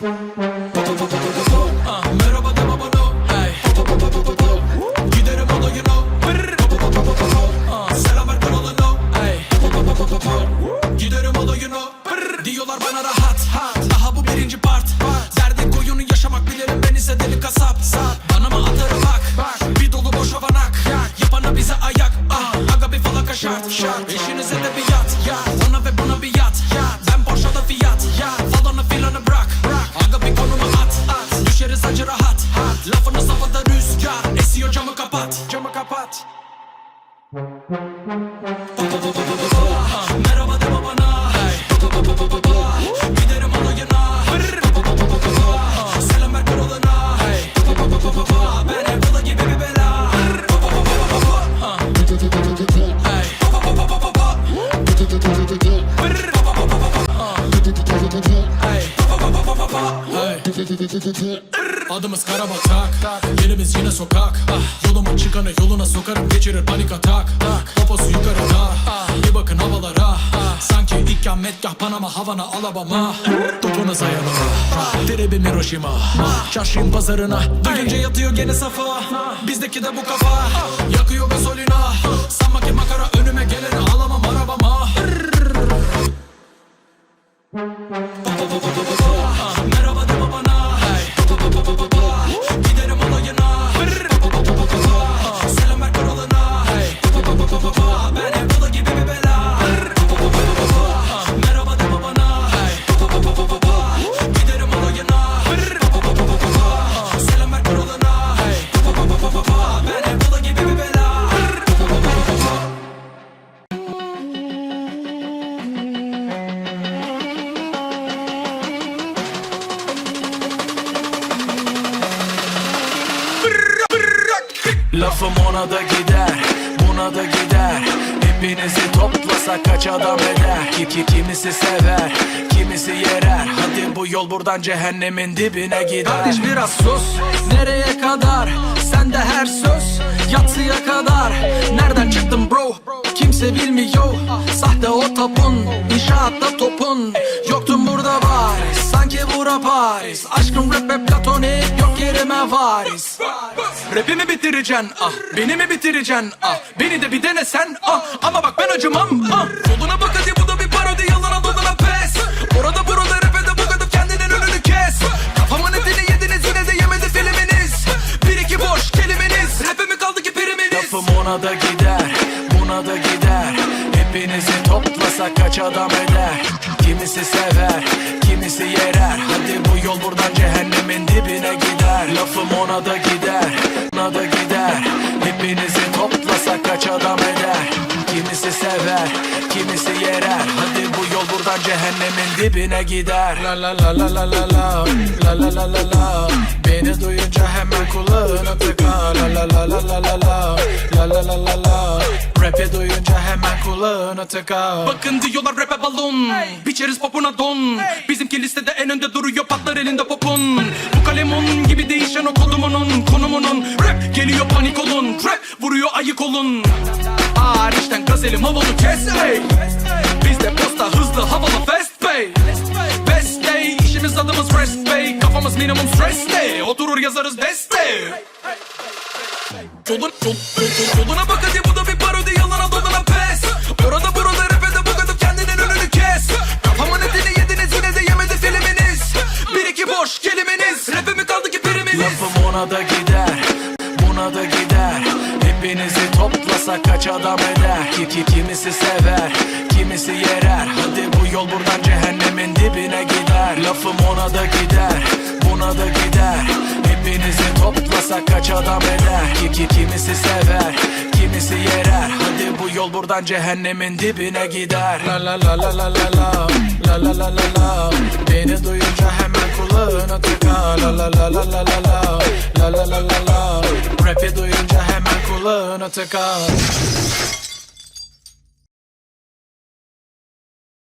Diyorlar ah, falaka şart İşinize de bir yat Ona ve buna bir yat Ben Porsche'da fiyat Falanı Lafını havada rüzgar. Esiyor camı kapat. Camı kapat Adımız Karabatak Yerimiz yine sokak. Yolumun çıkanı yoluna sokarım Geçirir panik atak. Poposu yukarıda Bir bakın havalara. Sanki ikametgah Panama Havana Alabama. Topunuza yanıma Derebim Hiroşima. Çarşıyım pazarına Duyunca yatıyor gene safa. Bizdeki de bu kafa. Yakıyor gasolina. Sanma ki makara önüme geleni Lafım ona da gider, buna da gider. Hepinizi toplasak kaç adam eder? Ki, ki Kimisi sever, kimisi yerer. Hadi bu yol buradan cehennemin dibine gider. Kardeş biraz sus. Nereye kadar? Sende her söz Yatsıya kadar. Nereden çıktın bro? Kimse bilmiyor. Sahte o Bura Paris. Aşkım rap ve platonik Yok yerime varis. Rapimi bitireceksin ah. Beni mi bitireceksin ah? Beni de bir denesen ah. Ama bak ben acımam ah. Yoluna bak hadi bu da bir parodi. Yalana dolana pes. Orada burada rap'e de bu kadar kendinin önünü kes. Kafamın etini yediniz yine de yemedi filminiz Bir iki boş kelimeniz. Rap'e mi kaldı ki priminiz Lafım ona da gider, buna da gider Hepinizi toplasak kaç adam eder Kimisi sever, kimisi yerer Hadi bu yol buradan cehennemin dibine gider Lafım ona da gider, buna da gider Hepinizi toplasak kaç adam eder Kimisi sever, kimisi yerer Hadi bu yol buradan cehennemin dibine gider La la la la la la la La la la la la Beni duyunca hemen kulağına tıka la la la la la la La la la la la Rap'i duyunca hemen kulağına tıka Bakın diyorlar rap'e balon. Biçeriz popuna don. Bizimki listede en önde duruyor patlar elinde popun Bu kalemun gibi değişen o kodumunun Konumunun Rap geliyor panik olun. Trap vuruyor ayık olun. Hariçten gazelim havalı kes ey Bizde posta hızlı havalı fast pay. Best day işimiz adımız rest day Kafamız minimum stress day. Oturur yazarız deste Yolun, yol, yol, yoluna bak hadi bu Ona da gider, buna da gider. Hepinizi toplasak kaç adam eder? Ki, ki Kimisi sever, kimisi yerer. Hadi bu yol buradan cehennemin dibine gider. Lafım ona da gider, buna da gider. Hepinizi toplasak kaç adam eder? Ki, ki Kimisi sever, kimisi yerer. Hadi bu yol buradan cehennemin dibine gider. La la la la la la la. La la la la la. Beni duyunca hemen kulağına tıka La la la la la la la. La la la la la. Rap'i duyunca hemen kulağına tıka